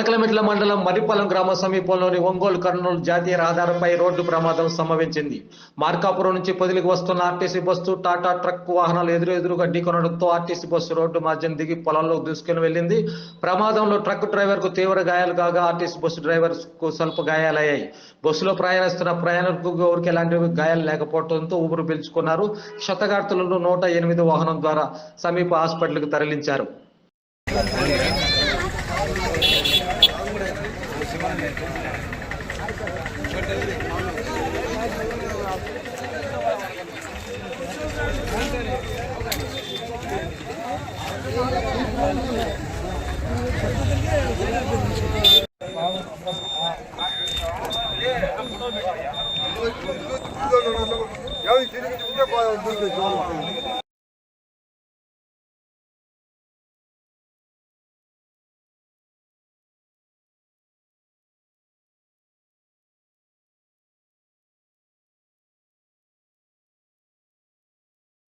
జక్కలమెట్ల మండలం మరిపల్లం గ్రామ సమీపంలోని ఒంగోలు కర్నూలు జాతీయ రహదారిపై రోడ్డు ప్రమాదం సంభవించింది. మార్కాపురం నుంచి పొదిలికి వస్తున్న ఆర్టీసీ బస్సు టాటా ట్రక్ వాహనాలు ఎదురెదురుగా ఢీకొనడంతో ఆర్టీసీ బస్సు రోడ్డు మధ్యం దిగి పొలంలో దూసుకుని వెళ్ళింది. ప్రమాదంలో ట్రక్ డ్రైవర్కు తీవ్ర గాయాలు కాగా ఆర్టీసీ బస్సు డ్రైవర్కు స్వల్ప గాయాలయ్యాయి. బస్సులో ప్రయాణిస్తున్న ప్రయాణికులకు ఎవరికి ఎలాంటి గాయాలు లేకపోవడంతో ఊపిరి పీల్చుకున్నారు. క్షతగాత్రులను నూట ఎనిమిది వాహనం ద్వారా సమీప హాస్పిటల్కు తరలించారు. ಯಾವ್ದು ತಿರುಗಿ ಮುಂದೆ